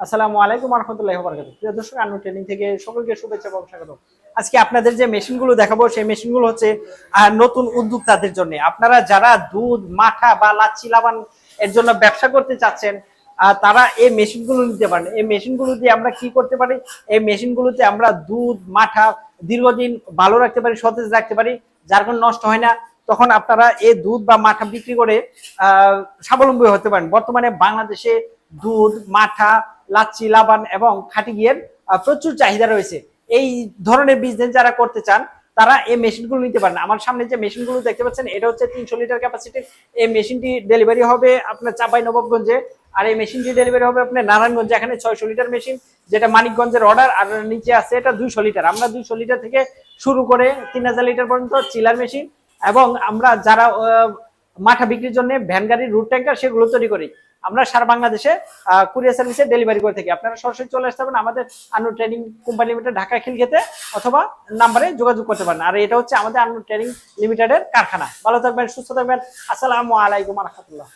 আসসালামু আলাইকুম রহমতুল্লাহ বরকাত প্রিয় দর্শক আনু ট্রেনিং থেকে সকলকে শুভেচ্ছা এবং স্বাগত আজকে আপনাদের যে মেশিনগুলো দেখাবো সেই মেশিনগুলো হচ্ছে নতুন উদ্যোক্তাদের জন্য। আপনারা যারা দুধ মাঠা বা লাচ্ছি লাবান এর জন্য ব্যবসা করতে চাচ্ছেন তারা এই মেশিনগুলো নিতে পারেন। এই মেশিনগুলো দিয়ে আমরা কি করতে পারি? এই মেশিনগুলোতে আমরা দুধ মাঠা দীর্ঘদিন ভালো রাখতে পারি সতেজ রাখতে পারি যার কোনো নষ্ট হয় না। তখন আপনারা এই দুধ বা মাঠা বিক্রি করে আহ, স্বাবলম্বী হতে পারেন। বর্তমানে বাংলাদেশে দুধ, মাঠা, লাচ্ছি, লাবান এবং খাঁটি ঘিয়ের প্রচুর চাহিদা রয়েছে। এই ধরনের বিজনেস যারা করতে চান, তারা এই মেশিনগুলো নিতে পারেন। আমার সামনে যে মেশিনগুলো দেখতে পাচ্ছেন, এটা হচ্ছে তিনশো লিটার ক্যাপাসিটি এই মেশিনটি ডেলিভারি হবে আপনার চাপাই নবাবগঞ্জে, আর এই মেশিনটি ডেলিভারি হবে আপনার নারায়ণগঞ্জে। এখানে ছয়শো লিটার মেশিন যেটা মানিকগঞ্জের অর্ডার আর নিচে আছে এটা দুইশো লিটার আমরা দুইশো লিটার থেকে শুরু করে তিন হাজার লিটার পর্যন্ত চিলার মেশিন এবং আমরা যারা মাঠা বিক্রির জন্য ভ্যান গাড়ির রুট ট্যাঙ্কার সেগুলো তৈরি করি। আমরা সারা বাংলাদেশে কুরিয়ার সার্ভিসে ডেলিভারি করে থাকি। আপনারা সরাসরি চলে আসতে পারেন আমাদের Anu training company limited Dhaka খিলখেতে অথবা নাম্বারে যোগাযোগ করতে পারেন। আর এটা হচ্ছে আমাদের আনু ট্রেনিং লিমিটেডের কারখানা। ভালো থাকবেন, সুস্থ থাকবেন। আসসালামু আলাইকুম রহমতুল্লাহ।